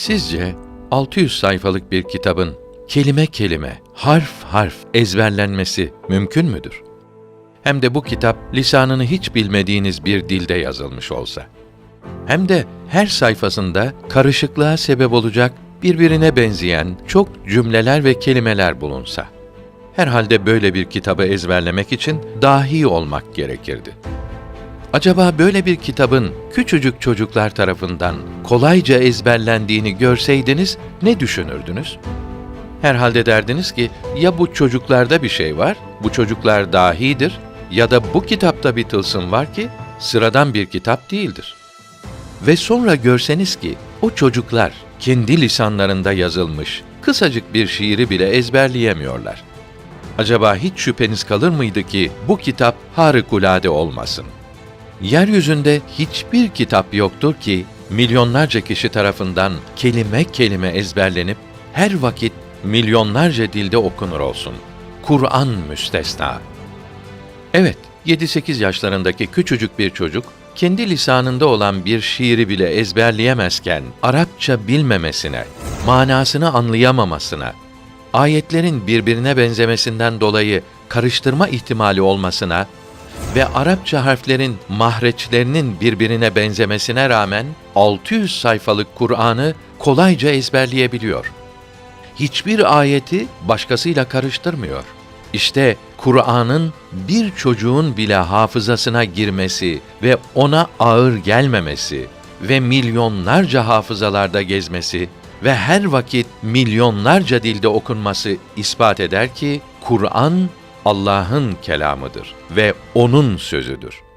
Sizce 600 sayfalık bir kitabın kelime kelime, harf harf ezberlenmesi mümkün müdür? Hem de bu kitap lisanını hiç bilmediğiniz bir dilde yazılmış olsa. Hem de her sayfasında karışıklığa sebep olacak birbirine benzeyen çok cümleler ve kelimeler bulunsa. Herhalde böyle bir kitabı ezberlemek için dahi olmak gerekirdi. Acaba böyle bir kitabın küçücük çocuklar tarafından kolayca ezberlendiğini görseydiniz ne düşünürdünüz? Herhalde derdiniz ki ya bu çocuklarda bir şey var, bu çocuklar dahidir ya da bu kitapta bir tılsım var ki sıradan bir kitap değildir. Ve sonra görseniz ki o çocuklar kendi lisanlarında yazılmış kısacık bir şiiri bile ezberleyemiyorlar. Acaba hiç şüpheniz kalır mıydı ki bu kitap harikulade olmasın? Yeryüzünde hiçbir kitap yoktur ki milyonlarca kişi tarafından kelime kelime ezberlenip her vakit milyonlarca dilde okunur olsun. Kur'an müstesna. Evet, 7-8 yaşlarındaki küçücük bir çocuk, kendi lisanında olan bir şiiri bile ezberleyemezken, Arapça bilmemesine, manasını anlayamamasına, ayetlerin birbirine benzemesinden dolayı karıştırma ihtimali olmasına ve Arapça harflerin mahreçlerinin birbirine benzemesine rağmen 600 sayfalık Kur'an'ı kolayca ezberleyebiliyor. Hiçbir ayeti başkasıyla karıştırmıyor. İşte Kur'an'ın bir çocuğun bile hafızasına girmesi ve ona ağır gelmemesi ve milyonlarca hafızalarda gezmesi ve her vakit milyonlarca dilde okunması ispat eder ki Kur'an Allah'ın kelamıdır ve onun sözüdür.